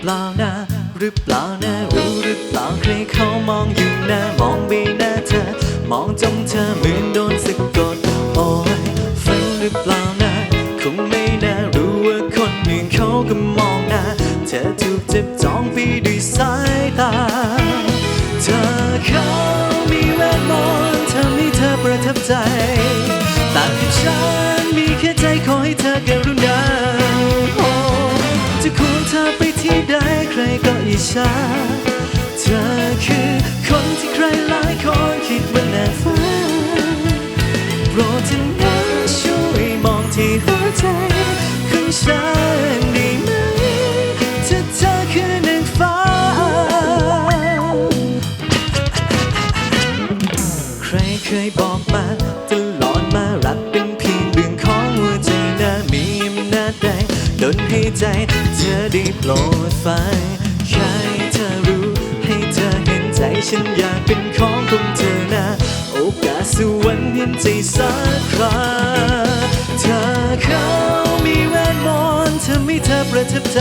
ปล่านะหรือเปล่านะรู้หรือเปล่าใครเขามองอยู่นะมองใบหน้าเธอ มองจ้องเธอเหมือนโดนสะกดโอ้ยฝันหรือเปล่านะคงไม่น่ารู้ว่าคนอื่นเขาก็มองนะเธอถูกจับจ้องไปด้วยสายตา เธอเขามีเวทมนต์ทำให้เธอประทับใจต่างกับฉันมีแค่ใจขอให้เธอกรุณา ครก็อิจฉาเธอคือคนที่ใครหลายคนคิดว่านางฟ้าโปรดเถอะนะช่วยมองที่หัวใจของฉันได้ไหมถ้าเธอคือนางฟ้า ใครเคยบอกมาตลอดมารักเป็นเพียงเรื่องของหัวใจนะมีอำนาจใดดนให้ใจเธอได้โปรดฟัง แค่ให้เธอรู้ ให้เธอเห็นใจฉันอยากเป็นของของเธอนะ โอกาสสวรรค์เห็นใจสักคราเธอเขามีเวทมนต์ทำให้เธอประทับใจ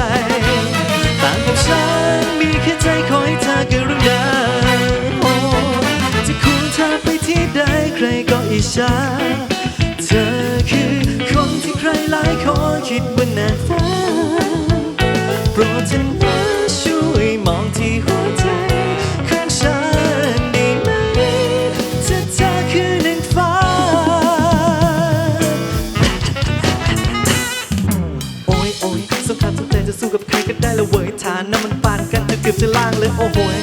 ต่างกับฉันมีแค่ใจขอให้เธอกรุณาโอ้จะควงเธอไปที่ใดใครก็อิจฉาเธอคือคนที่ใครหลายคนคิดว่า ครก็ได้และเว้ยฐานน้ำมันปานกันจนเกือบจะล่างเลยโอ้โหย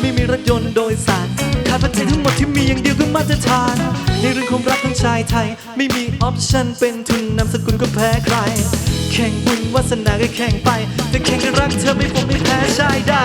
ไม่มีรถยนต์โดยสารขาดปัจจัยทั้งหมดที่มีอย่างเดียวคือมาตรฐาน ในเรื่องความรักของชายไทย ไม่มีออปชั่นเป็นทุนนามสกุลก็แพ้ใคร แข่งบุญวาสนาก็แข่งไป แต่แข่งกันรักเธอไม่ผมไม่แพ้ชายได้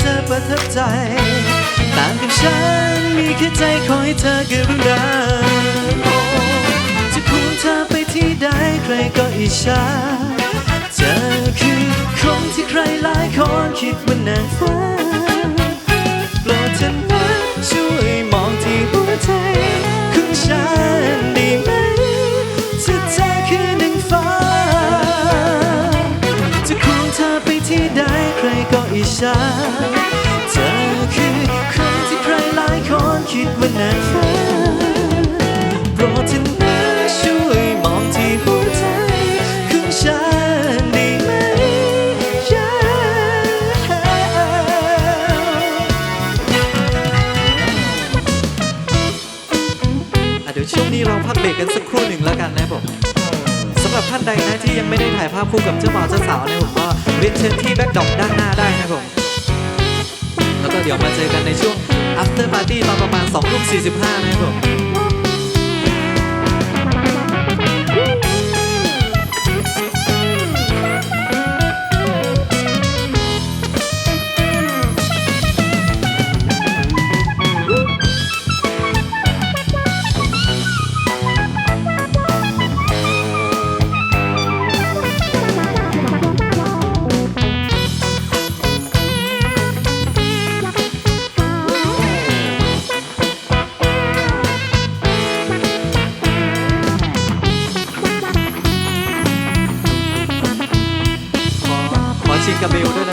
เธอประทับใจ ต่างกับฉันมีแค่ใจขอให้เธอกรุณาโอ้จะพูดเธอไปที่ใดใครก็อิจฉาเธอคือคนที่ใครหลายคนคิดว่านางฟ้าโปรดฉันนะช่วยมอง ใครก็อิจฉาเธอคือคนที่ใครหลายคนคิดว่านางฟ้าโปรดเถอะนะช่วยมองที่หัวใจของฉันได้ไหมอะเดี๋ยวช่วงนี้เราพักเบรกกันสักครู่หนึ่งแล้วกันนะบผมสำหรับท่านใดนะที่ยังไม่ได้ถ่ายภาพคู่กับเจ้าบ่าวเจ้าสาวเนี่ยผมก็เรียนเชิญที่แบ็กดอกด้านหน้าได้นะครับผม แล้วก็เดี๋ยวมาเจอกันในช่วง after party ตอนประมาณ2ทุ่ม45นะครับผม ข